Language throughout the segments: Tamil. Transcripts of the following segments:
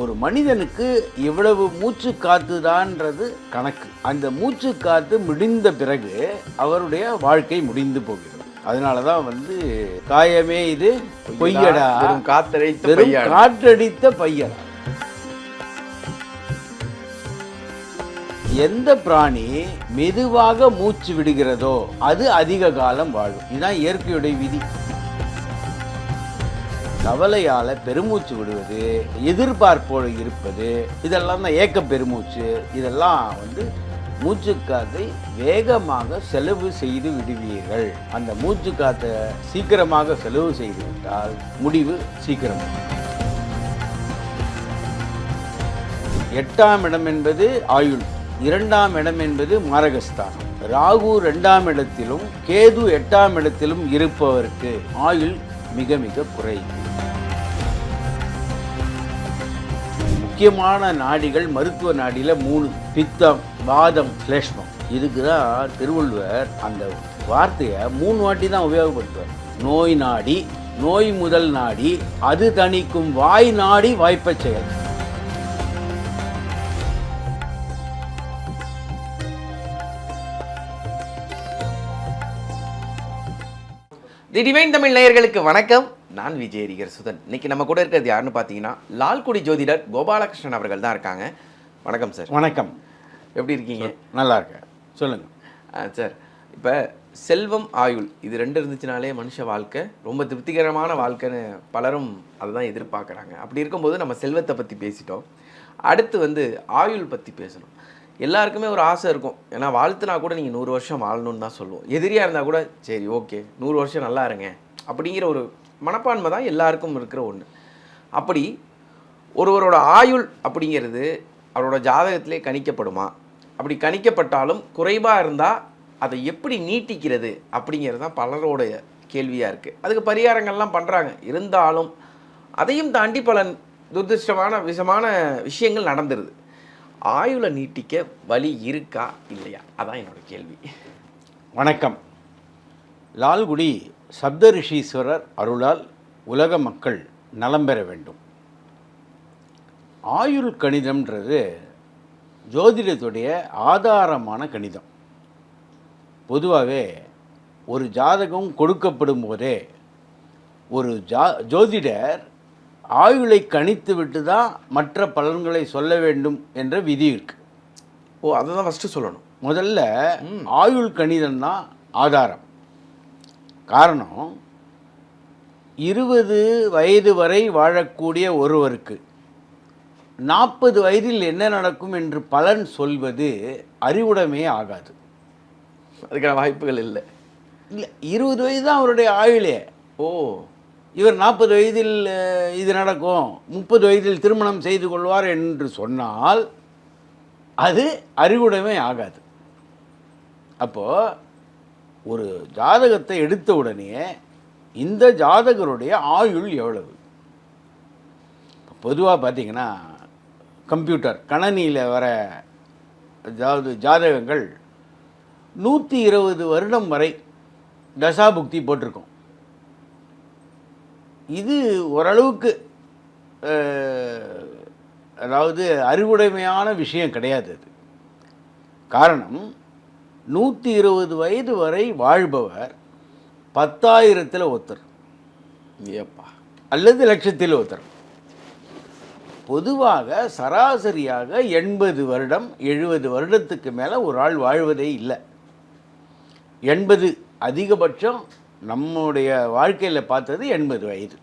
ஒரு மனிதனுக்கு இவ்வளவு மூச்சு காத்துதான்ன்றது கணக்கு. அந்த மூச்சு காத்து முடிந்த பிறகு அவருடைய வாழ்க்கை முடிந்து போகிறது. அதனால தான் வந்து காயமே இது பொய்யடா. காத்தடைத்த. காற்றடித்த பையடா எந்த பிராணி மெதுவாக மூச்சு விடுகிறதோ அது அதிக காலம் வாழும். இதுதான் இயற்கையுடைய விதி. கவலையால பெருமூச்சு விடுவது எதிர்பார்ப்போடு இருப்பது இதெல்லாம் தான் ஏக்க பெருமூச்சு. இதெல்லாம் வந்து மூச்சுக்காத்தை வேகமாக செலவு செய்து விடுவீர்கள். அந்த மூச்சுக்காத்தை சீக்கிரமாக செலவு செய்து விட்டால் முடிவு சீக்கிரம். எட்டாம் இடம் என்பது ஆயுள் இரண்டாம் இடம் என்பது மாரகஸ்தானம். ராகு ரெண்டாம் இடத்திலும் கேது எட்டாம் இடத்திலும் இருப்பவருக்கு ஆயுள் மிக மிக குறைவு. முக்கியமான நாடிகள் மருத்துவ நாடியில் மூணு பித்தம் வாதம் கிளேஷ்மம் இதுக்கு தான் திருவள்ளுவர் அந்த வார்த்தையை மூணு வாட்டி தான் உபயோகப்படுத்துவார். நோய் நாடி நோய் முதல் நாடி அது தணிக்கும் வாய் நாடி வாய்ப்பை செயல். தி டிவைன் தமிழ் நேயர்களுக்கு வணக்கம். நான் விஜயரிகர் சுதன். இன்னைக்கு நம்ம கூட இருக்கிறது யாருன்னு பார்த்தீங்கன்னா லால்குடி ஜோதிடர் கோபாலகிருஷ்ணன் அவர்கள் தான் இருக்காங்க. வணக்கம் சார். வணக்கம். எப்படி இருக்கீங்க? நல்லா இருக்கேன். சொல்லுங்க. ஆ சார் இப்போ செல்வம் ஆயுள் இது ரெண்டு இருந்துச்சுனாலே மனுஷ வாழ்க்கை ரொம்ப திருப்திகரமான வாழ்க்கைன்னு பலரும் அதை தான் எதிர்பார்க்குறாங்க. அப்படி இருக்கும்போது நம்ம செல்வத்தை பற்றி பேசிட்டோம். அடுத்து வந்து ஆயுள் பற்றி பேசணும். எல்லாருக்குமே ஒரு ஆசை இருக்கும். ஏன்னா வாழ்த்துனா கூட நீங்கள் நூறு வருஷம் வாழணும்னு தான் சொல்லுவோம். எதிரியாக இருந்தால் கூட சரி ஓகே நூறு வருஷம் நல்லா இருங்க. அப்படிங்கிற ஒரு மனப்பான்மை தான் எல்லாருக்கும் இருக்கிற ஒன்று அப்படி ஒருவரோட ஆயுள் அப்படிங்கிறது அவரோட ஜாதகத்திலே கணிக்கப்படுமா? அப்படி கணிக்கப்பட்டாலும் குறைவாக இருந்தால் அதை எப்படி நீட்டிக்கிறது அப்படிங்கிறது தான் பலரோட கேள்வியாக இருக்குது அதுக்கு பரிகாரங்கள்லாம் பண்ணுறாங்க இருந்தாலும் அதையும் தாண்டி பல துரதிருஷ்டமான விஷமான விஷயங்கள் நடந்துருது. ஆயுளை நீட்டிக்க வழி இருக்கா? இல்லையா? அதான் என்னோடய கேள்வி. வணக்கம். லால்குடி சப்தரிஷீஸ்வரர் அருளால் உலக மக்கள் நலம் பெற வேண்டும். ஆயுள் கணிதம்ன்றது ஜோதிடத்துடைய ஆதாரமான கணிதம். பொதுவாகவே ஒரு ஜாதகம் கொடுக்கப்படும் போதே ஒரு ஜா ஜோதிடர் ஆயுளை கணித்து விட்டு தான் மற்ற பலன்களை சொல்ல வேண்டும் என்ற விதி இருக்கு. ஓ அதை தான் ஃபஸ்ட்டு சொல்லணும். முதல்ல ஆயுள் கணிதம் தான் ஆதாரம். காரணம் இருபது வயது வரை வாழக்கூடிய ஒருவருக்கு நாற்பது வயதில் என்ன நடக்கும் என்று பலன் சொல்வது அறிவுடைமையே ஆகாது. அதுக்கான வாய்ப்புகள் இல்லை. இல்லை இருபது வயது தான் அவருடைய ஆயுளே. ஓ இவர் நாற்பது வயதில் இது நடக்கும் முப்பது வயதில் திருமணம் செய்து கொள்வார் என்று சொன்னால் அது அறிவுடைமை ஆகாது. அப்போது ஒரு ஜாதகத்தை எடுத்த உடனே இந்த ஜாதகருடைய ஆயுள் எவ்வளவு? பொதுவாக பார்த்தீங்கன்னா கம்ப்யூட்டர் கணனியில் வர அதாவது ஜாதகங்கள் நூற்றி இருபது வருடம் வரை தசாபுக்தி போட்டிருக்கோம். இது ஓரளவுக்கு அதாவது அறிவுடைமையான விஷயம் கிடையாது அது. காரணம் நூற்றி இருபது வயது வரை வாழ்பவர் பத்தாயிரத்தில் ஒருத்தர். ஏப்பா அல்லது லட்சத்தில் ஒருத்தர். பொதுவாக சராசரியாக எண்பது வருடம் எழுபது வருடத்துக்கு மேலே ஒரு ஆள் வாழ்வதே இல்லை. எண்பது அதிகபட்சம் நம்முடைய வாழ்க்கையில் பார்த்தது எண்பது வயது.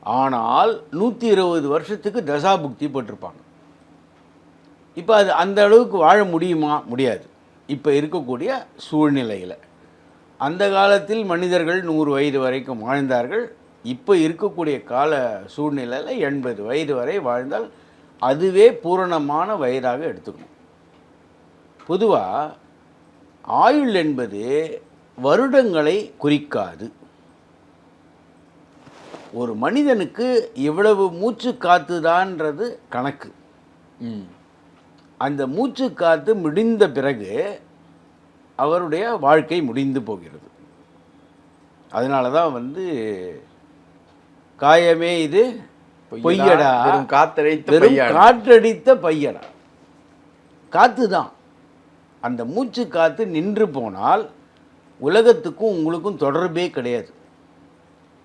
ஆனால் நூற்றி இருபது வருஷத்துக்கு தசாபுக்தி போட்டிருப்பாங்க. இப்போ அது அந்த அளவுக்கு வாழ முடியுமா? முடியாது. இப்போ இருக்கக்கூடிய சூழ்நிலையில். அந்த காலத்தில் மனிதர்கள் நூறு வயது வரைக்கும் வாழ்ந்தார்கள். இப்போ இருக்கக்கூடிய கால சூழ்நிலையில் எண்பது வயது வரை வாழ்ந்தால் அதுவே பூரணமான வயதாக எடுத்துக்கணும். பொதுவாக ஆயுள் என்பது வருடங்களை குறிக்காது. ஒரு மனிதனுக்கு இவ்வளவு மூச்சு காத்துதான்றது கணக்கு. அந்த மூச்சு காத்து முடிந்த பிறகு அவருடைய வாழ்க்கை முடிந்து போகிறது. அதனால தான் வந்து காயமே இது பொய்யடா பையாடா. காற்றடித்த பையடா காத்து தான். அந்த மூச்சு காத்து நின்று போனால் உலகத்துக்கும் உங்களுக்கும் தொடர்பே கிடையாது.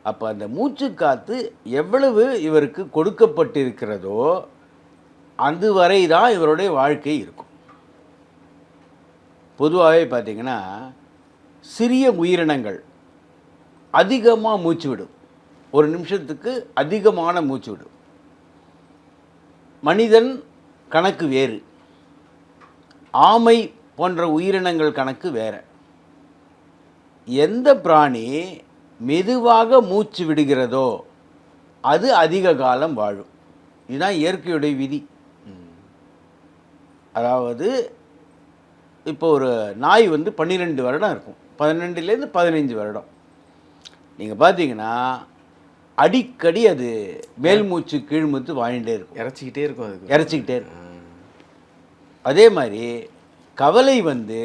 அப்போ அந்த மூச்சு காத்து எவ்வளவு இவருக்கு கொடுக்கப்பட்டிருக்கிறதோ அதுவரை தான் இவருடைய வாழ்க்கை இருக்கும். பொதுவாகவே பார்த்தீங்கன்னா சிறிய உயிரினங்கள் அதிகமாக மூச்சு விடும். ஒரு நிமிஷத்துக்கு அதிகமான மூச்சு விடும். மனிதன் கணக்கு வேறு. ஆமை போன்ற உயிரினங்கள் கணக்கு வேறு. எந்த பிராணி மெதுவாக மூச்சு விடுகிறதோ அது அதிக காலம் வாழும். இதுதான் இயற்கையுடைய விதி. அதாவது இப்போ ஒரு நாய் வந்து பன்னிரெண்டு வருடம் இருக்கும். பன்னெண்டுலேருந்து பதினைஞ்சு வருடம். நீங்கள் பார்த்தீங்கன்னா அடிக்கடி அது மேல் மூச்சு கீழ் மூச்சு வாங்கிட்டே இருக்கும். இறைச்சிக்கிட்டே இருக்கும் அதுக்கு. இறைச்சிக்கிட்டே இருக்கும். அதே மாதிரி கவலை வந்து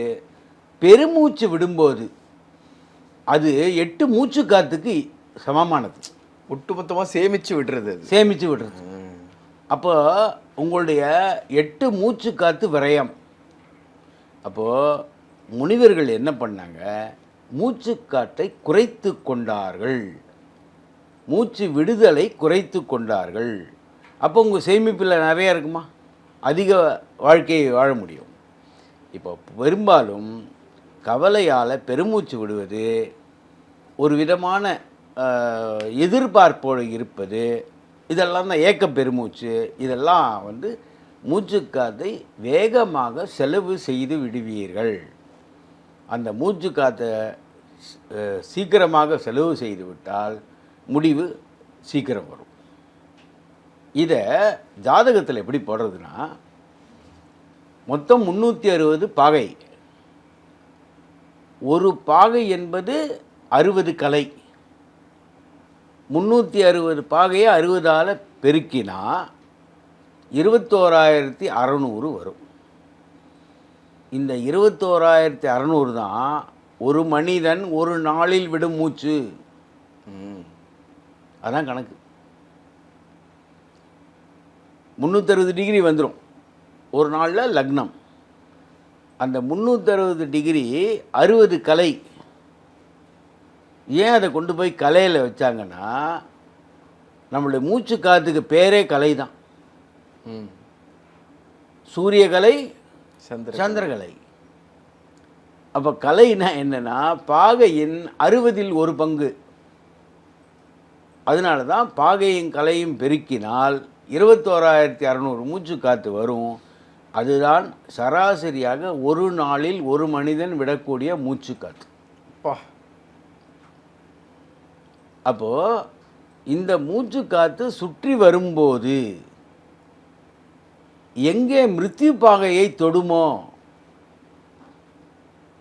பெருமூச்சு விடும்போது அது எட்டு மூச்சு காத்துக்கு சமமானது. ஒட்டுமொத்தமா சேமிச்சு விடுறது அது. சேமித்து விடுறது. அப்போ உங்களுடைய எட்டு மூச்சு காற்று விரயம். அப்போது முனிவர்கள் என்ன பண்ணாங்க? மூச்சு காற்றை குறைத்து கொண்டார்கள். மூச்சு விடுதலை குறைத்து கொண்டார்கள். அப்போ உங்கள் சேமிப்பில் நிறைய இருக்குமா? அதிக வாழ்க்கையை வாழ முடியும். இப்போ பெரும்பாலும் கவலையால் பெருமூச்சு விடுவது ஒரு விதமான எதிர்பார்ப்போடு இருப்பது இதெல்லாம் தான் ஏக்க பெருமூச்சு. இதெல்லாம் வந்து மூச்சுக்காத்தை வேகமாக செலவு செய்து விடுவீர்கள். அந்த மூச்சு காற்றை சீக்கிரமாக செலவு செய்து விட்டால் முடிவு சீக்கிரம் வரும். இதை ஜாதகத்தில் எப்படி போடுறதுன்னா மொத்தம் முந்நூற்றி அறுபது பாகை. ஒரு பாகை என்பது அறுபது கலை. முந்நூற்றி அறுபது பாகையை அறுபதால் பெருக்கினா இருபத்தோராயிரத்தி அறநூறு வரும். இந்த இருபத்தோராயிரத்தி அறநூறு தான் ஒரு மனிதன் ஒரு நாளில் விடும் மூச்சு. அதான் கணக்கு. முந்நூற்றறுபது டிகிரி வந்துடும் ஒரு நாளில் லக்னம். அந்த முந்நூற்றறுபது டிகிரி அறுபது கலை ஏன் அதை கொண்டு போய் கலையில் வச்சாங்கன்னா நம்மளுடைய மூச்சு காத்துக்கு பேரே கலை தான். சூரியகலை சந்திர சந்திரகலை அப்போ கலைனா என்னன்னா பாகையின் அறுபதில் ஒரு பங்கு. அதனால தான் பாகையும் கலையும் பெருக்கினால் இருபத்தோராயிரத்தி அறநூறு மூச்சு காற்று வரும். அதுதான் சராசரியாக ஒரு நாளில் ஒரு மனிதன் விடக்கூடிய மூச்சு காற்று அப்பா. அப்போது இந்த மூச்சு காற்று சுற்றி வரும்போது எங்கே மிருத்யு பாகையை தொடுமோ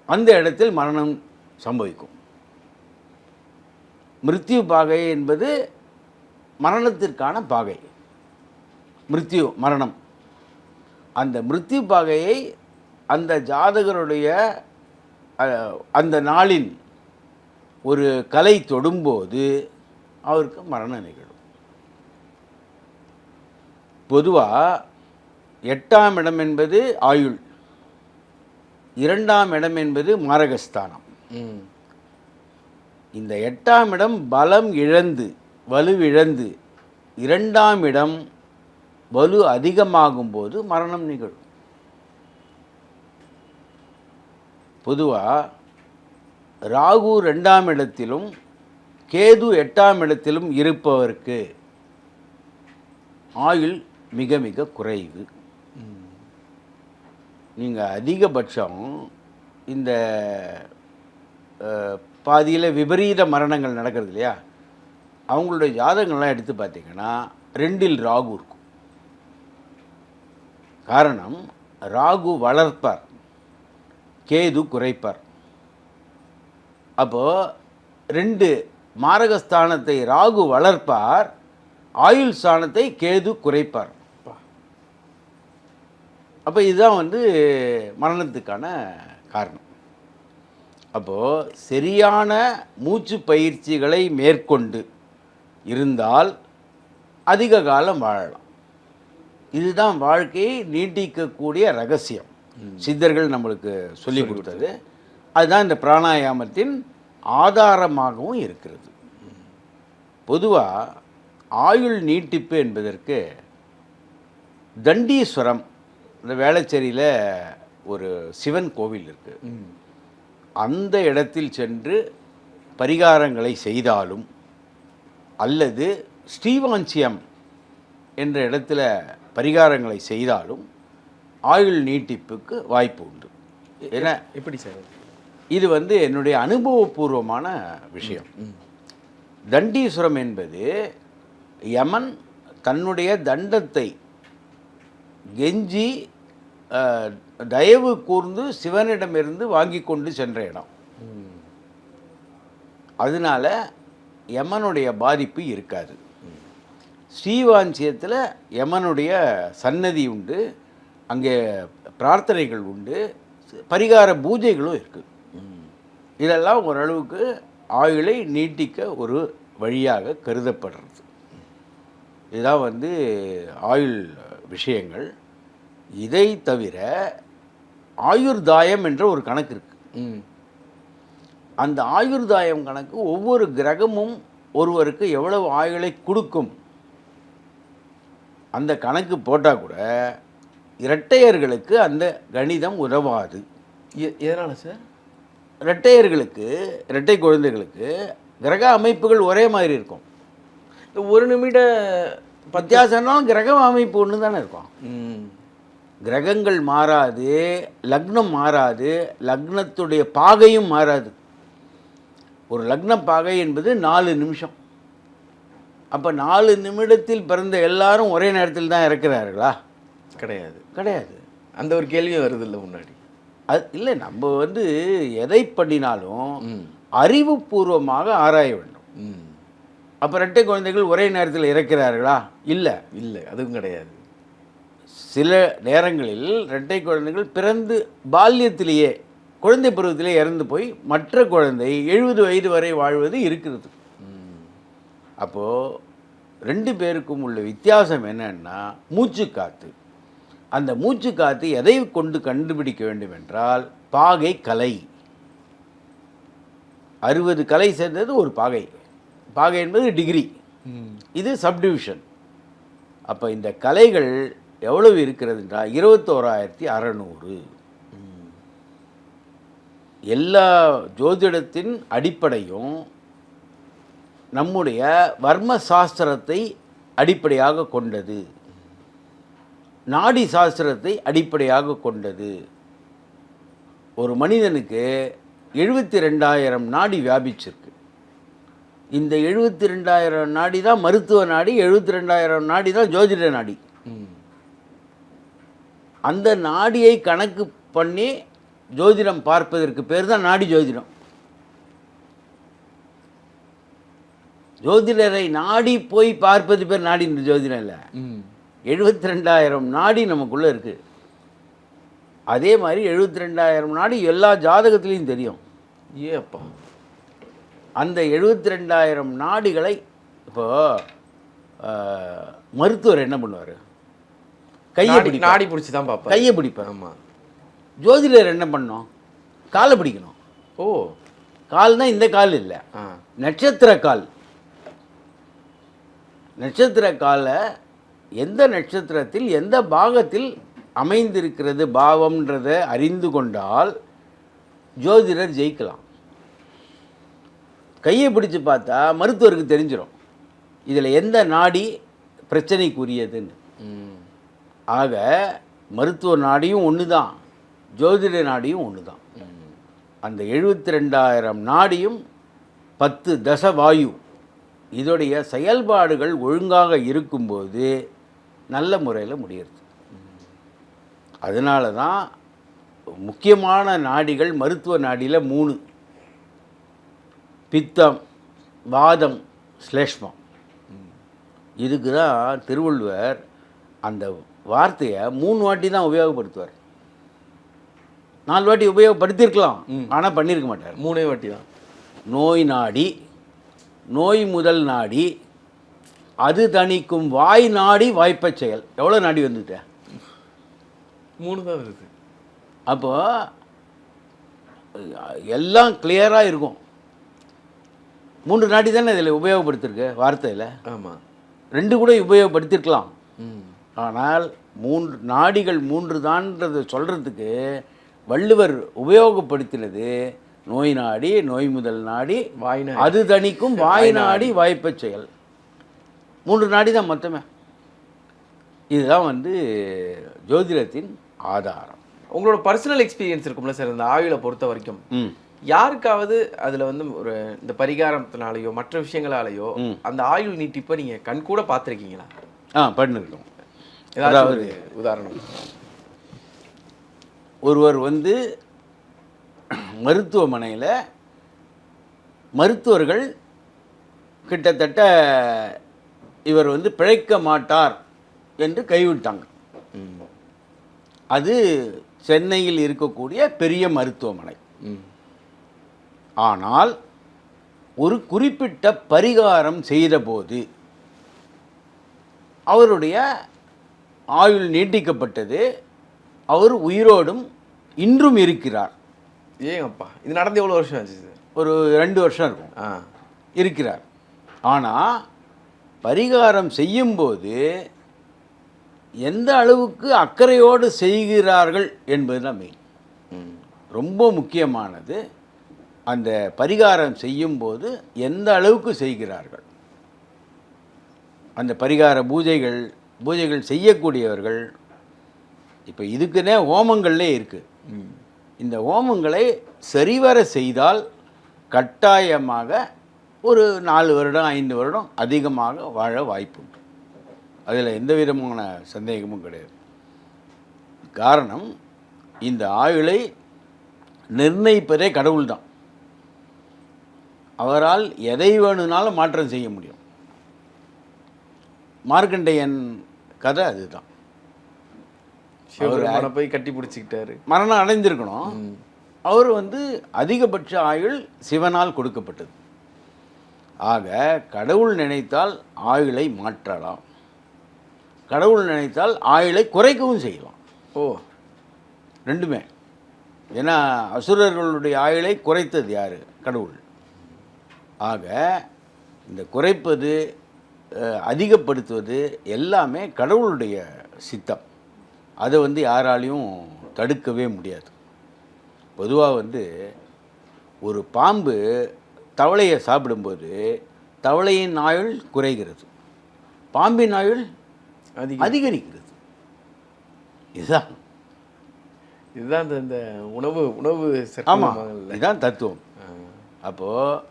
அந்த இடத்தில் மரணம் சம்பவிக்கும். மிருத்யு பாகை என்பது மரணத்திற்கான பாகை. மிருத்யு மரணம். அந்த மிருத்யு பாகையை அந்த ஜாதகருடைய அந்த நாளின் ஒரு கலை தொடும்போது அவருக்கு மரணம் நிகழும். பொதுவாக எட்டாம் இடம் என்பது ஆயுள் இரண்டாம் இடம் என்பது மாரகஸ்தானம். இந்த எட்டாம் இடம் பலம் இழந்து வலுவிழந்து இரண்டாம் இடம் வலு அதிகமாகும் போது மரணம் நிகழும். பொதுவாக ராகு ரெண்டாம் இடத்திலும் கேது எட்டாம் இடத்திலும் இருப்பவருக்கு ஆயுள் மிக மிக குறைவு. நீங்கள் அதிகபட்சம் இந்த பாதியில் விபரீத மரணங்கள் நடக்கிறது இல்லையா? அவங்களுடைய ஜாதகங்கள்லாம் எடுத்து பார்த்தீங்கன்னா ரெண்டில் ராகு இருக்கும். காரணம் ராகு வளர்ப்பார். கேது குறைப்பார். அப்போது ரெண்டு மாரகஸ்தானத்தை ராகு வளர்ப்பார் ஆயுள் ஸ்தானத்தை கேது குறைப்பார். அப்பா. இதுதான் வந்து மரணத்துக்கான காரணம். அப்போது சரியான மூச்சு பயிற்சிகளை மேற்கொண்டு இருந்தால் அதிக காலம் வாழலாம். இதுதான் வாழ்க்கையை நீட்டிக்கக்கூடிய ரகசியம். சித்தர்கள் நம்மளுக்கு சொல்லி கொடுத்தது. அதுதான் இந்த பிராணாயாமத்தின் ஆதாரமாகவும் இருக்கிறது. பொதுவாக ஆயுள் நீட்டிப்பு என்பதற்கு தண்டீஸ்வரம் இந்த வேளச்சேரியில் ஒரு சிவன் கோவில் இருக்குது அந்த இடத்தில் சென்று பரிகாரங்களை செய்தாலும் அல்லது ஸ்ரீவாஞ்சியம் என்ற இடத்துல பரிகாரங்களை செய்தாலும் ஆயுள் நீட்டிப்புக்கு வாய்ப்பு உண்டு. ஏன்னா எப்படி சார் இது வந்து என்னுடைய அனுபவபூர்வமான விஷயம். தண்டீஸ்வரம் என்பது யமன் தன்னுடைய தண்டத்தை கெஞ்சி தயவு கூர்ந்து சிவனிடமிருந்து வாங்கி கொண்டு சென்ற இடம். அதனால யமனுடைய பாதிப்பு இருக்காது. ஸ்ரீவாஞ்சியத்தில் யமனுடைய சன்னதி உண்டு அங்கே பிரார்த்தனைகள் உண்டு பரிகார பூஜைகளும் இருக்குது இதெல்லாம் ஓரளவுக்கு ஆயுளை நீட்டிக்க ஒரு வழியாக கருதப்படுறது. இதுதான் வந்து ஆயுள் விஷயங்கள். இதை தவிர ஆயுர்தாயம் என்ற ஒரு கணக்கு இருக்குது அந்த ஆயுர்தாயம் கணக்கு ஒவ்வொரு கிரகமும் ஒருவருக்கு எவ்வளவு ஆயுளை கொடுக்கும்? அந்த கணக்கு போட்டால் கூட இரட்டையர்களுக்கு அந்த கணிதம் உதவாது. எதனால சார்? இரட்டையர்களுக்கு இரட்டை குழந்தைகளுக்கு கிரக அமைப்புகள் ஒரே மாதிரி இருக்கும். இந்த ஒரு நிமிட வித்தியாசம்னாலும் கிரக அமைப்பு ஒன்று தானே இருக்கும் கிரகங்கள் மாறாது லக்னம் மாறாது லக்னத்துடைய பாகையும் மாறாது. ஒரு லக்ன பாகை என்பது நாலு நிமிஷம். அப்போ நாலு நிமிடத்தில் பிறந்த எல்லாரும் ஒரே நேரத்தில் தான் இறக்கிறார்களா? கிடையாது. கிடையாது. அந்த ஒரு கேள்வி வருது இல்லை முன்னாடி. அது இல்லை நம்ம வந்து எதை பண்ணினாலும் அறிவுபூர்வமாக ஆராய வேண்டும். அப்போ இரட்டை குழந்தைகள் ஒரே நேரத்தில் இறக்கிறார்களா? இல்லை. இல்லை அதுவும் கிடையாது. சில நேரங்களில் இரட்டை குழந்தைகள் பிறந்து பால்யத்திலேயே குழந்தை பருவத்திலே இறந்து போய் மற்ற குழந்தை எழுபது வயது வரை வாழ்வது இருக்கிறது. அப்போது ரெண்டு பேருக்கும் உள்ள வித்தியாசம் என்னன்னா மூச்சு காத்து அந்த மூச்சு காத்து எதை கொண்டு கண்டுபிடிக்க வேண்டும் என்றால் பாகை கலை. அறுபது கலை சேர்ந்தது ஒரு பாகை. பாகை என்பது டிகிரி. இது சப்டிவிஷன். அப்போ இந்த கலைகள் எவ்வளவு இருக்கிறது என்றால் இருபத்தோராயிரத்தி அறநூறு. எல்லா ஜோதிடத்தின் அடிப்படையும் நம்முடைய வர்ம சாஸ்திரத்தை அடிப்படையாக கொண்டது. நாடி சாஸ்திரத்தை அடிப்படையாக கொண்டது. ஒரு மனிதனுக்கு எழுபத்தி ரெண்டாயிரம் நாடி வியாபிச்சிருக்கு. இந்த எழுபத்தி ரெண்டாயிரம் நாடி தான் மருத்துவ நாடி எழுபத்தி ரெண்டாயிரம் நாடி தான் ஜோதிட நாடி. அந்த நாடியை கணக்கு பண்ணி ஜோதிடம் பார்ப்பதற்கு பேர் தான் நாடி ஜோதிடம். ஜோதிடரை நாடி போய் பார்ப்பது பேர் நாடி ஜோதிடம் இல்லை. எழுபத்தி ரெண்டாயிரம் நாடி நமக்குள்ளே இருக்குது அதே மாதிரி எழுபத்தி ரெண்டாயிரம் நாடி எல்லா ஜாதகத்துலேயும் தெரியும். ஏ அப்பா அந்த எழுபத்தி ரெண்டாயிரம் நாடிகளை இப்போ மருத்துவர் என்ன பண்ணுவார்? கையை பிடிப்பார். நாடி பிடிச்சி தான் பார்ப்பேன் கையை பிடிப்பார். ஆமாம் ஜோதிடர் என்ன பண்ணோம்? காலை பிடிக்கணும். ஓ. கால்னா இந்த கால் இல்லை. நட்சத்திர கால். நட்சத்திர காலை எந்த நட்சத்திரத்தில் எந்த பாகத்தில் அமைந்திருக்கிறது பாவம்ன்றதை அறிந்து கொண்டால் ஜோதிடர் ஜெயிக்கலாம். கையை பிடிச்சு பார்த்தா மருத்துவருக்கு தெரிஞ்சிடும் இதில் எந்த நாடி பிரச்சனைக்குரியதுன்னு. ஆக மருத்துவ நாடியும் ஒன்று தான் ஜோதிட நாடியும் ஒன்று தான் அந்த எழுபத்தி ரெண்டாயிரம் நாடியும் பத்து தசவாயு. இதோடைய செயல்பாடுகள் ஒழுங்காக இருக்கும்போது நல்ல முறையில் முடியுது அதனால தான் முக்கியமான நாடிகள் மருத்துவ நாடியில் மூணு. பித்தம் வாதம் ஸ்லேஷ்மம். இதுக்கு தான் திருவள்ளுவர் அந்த வார்த்தையை மூணு வாட்டி தான் உபயோகப்படுத்துவார். நாலு வாட்டி உபயோகப்படுத்தியிருக்கலாம். ஆனால் பண்ணியிருக்க மாட்டார். மூணே வாட்டி தான் நோய் நாடி நோய் முதல் நாடி அது தணிக்கும் வாய் நாடி வாய்ப்பச் செயல். எவ்வளோ நாடி வந்துட்ட? மூணு தான் வருது அப்போ எல்லாம் கிளியராக இருக்கும். மூன்று நாடி தானே இதில் உபயோகப்படுத்திருக்கு வார்த்தையில்? ஆமா. ரெண்டு கூட உபயோகப்படுத்திருக்கலாம். ஆனால் மூன்று நாடிகள் மூன்று தான்றதை சொல்கிறதுக்கு வள்ளுவர் உபயோகப்படுத்தினது நோய் நாடி நோய் முதல் நாடி வாய். அது தணிக்கும் வாய் நாடி. வாய்ப்பச் செயல். மூன்று நாடி தான் மொத்தமே. இதுதான் வந்து ஜோதிடத்தின் ஆதாரம். உங்களோட பர்சனல் எக்ஸ்பீரியன்ஸ் இருக்கும்ல சார் இந்த ஆயுளை பொறுத்த வரைக்கும். ம். யாருக்காவது அதுல வந்து ஒரு இந்த பரிகாரத்தினாலேயோ மற்ற விஷயங்களாலேயோ. அந்த ஆயுள் நீட்டிப்பை நீங்க கண் கூட பார்த்துருக்கீங்களா? ஆ பண்ணிருக்கோம். ஏதாவது ஒரு உதாரணம். ஒருவர் வந்து மருத்துவமனையில் மருத்துவர்கள் கிட்டத்தட்ட இவர் வந்து பிழைக்க மாட்டார் என்று கைவிட்டாங்க. அது சென்னையில் இருக்கக்கூடிய பெரிய மருத்துவமனை. ஆனால் ஒரு குறிப்பிட்ட பரிகாரம் செய்தபோது அவருடைய ஆயுள் நீட்டிக்கப்பட்டது. அவர் உயிரோடும் இன்றும் இருக்கிறார். ஏங்கப்பா இது நடந்து எவ்வளோ வருஷம் ஆச்சு ஒரு ரெண்டு வருஷம் இருக்கும். இருக்கிறார். ஆனால் பரிகாரம் செய்யும்போது எந்த அளவுக்கு அக்கறையோடு செய்கிறார்கள் என்பது தான் மெயின் ரொம்ப முக்கியமானது அந்த பரிகாரம் செய்யும்போது எந்த அளவுக்கு செய்கிறார்கள். அந்த பரிகார பூஜைகள் பூஜைகள் செய்யக்கூடியவர்கள் இப்போ இதுக்குன்னே ஹோமங்கள்லே இருக்குது இந்த ஹோமங்களை சரிவர செய்தால் கட்டாயமாக ஒரு நாலு வருடம் ஐந்து வருடம் அதிகமாக வாழ வாய்ப்புண்டு. அதில் எந்த விதமான சந்தேகமும் கிடையாது. காரணம் இந்த ஆயுளை நிர்ணயிப்பதே கடவுள்தான். அவரால் எதை வேணும்னாலும் மாற்றம் செய்ய முடியும். மார்க்கண்டேயன் கதை அதுதான். சிவபெருமானை போய் கட்டி பிடிச்சிக்கிட்டாரு. மரணம் அடைந்திருக்கணும். ம். அவர் வந்து அதிகபட்ச ஆயுள் சிவனால் கொடுக்கப்பட்டது. ஆக கடவுள் நினைத்தால் ஆயுளை மாற்றலாம். கடவுள் நினைத்தால் ஆயுளை குறைக்கவும் செய்யலாம். ஓ ரெண்டுமே. ஏன்னா அசுரர்களுடைய ஆயுளை குறைத்தது யார்? கடவுள். ஆக இந்த குறைப்பது அதிகப்படுத்துவது எல்லாமே கடவுளுடைய சித்தம். அதை வந்து யாராலையும் தடுக்கவே முடியாது. பொதுவாக வந்து ஒரு பாம்பு தவளையை சாப்பிடும்போது தவளையின் ஆயுள் குறைகிறது. பாம்பின் ஆயுள் அதிகரிக்கிறது. இதுதான். இதுதான் இந்த உணவு உணவு ஆமாம் இதுதான் தத்துவம். அப்போது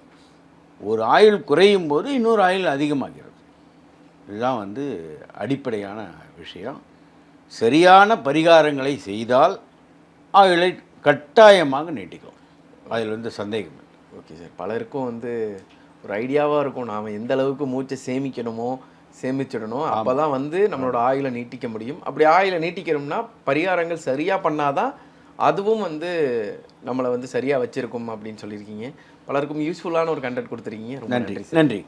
ஒரு ஆயுள் குறையும் போது இன்னொரு ஆயுள் அதிகமாகிறது. இதுதான் வந்து அடிப்படையான விஷயம். சரியான பரிகாரங்களை செய்தால் ஆயுளை கட்டாயமாக நீட்டிக்கும் அதில் வந்து சந்தேகம். ஓகே சார் பலருக்கும் வந்து ஒரு ஐடியாவாக இருக்கும். நாம் எந்த அளவுக்கு மூச்சை சேமிக்கணுமோ சேமிச்சிடணும். அப்போ தான் வந்து நம்மளோட ஆயுளை நீட்டிக்க முடியும். அப்படி ஆயுளை நீட்டிக்கணும்னா பரிகாரங்கள் சரியாக பண்ணாதான் அதுவும் வந்து நம்மளை வந்து சரியாக வச்சிருக்கும் அப்படின்னு சொல்லியிருக்கீங்க. பலருக்கும் யூஸ்ஃபுல்லான ஒரு கண்டென்ட் கொடுத்துருக்கீங்க. ரொம்ப நன்றி. நன்றி.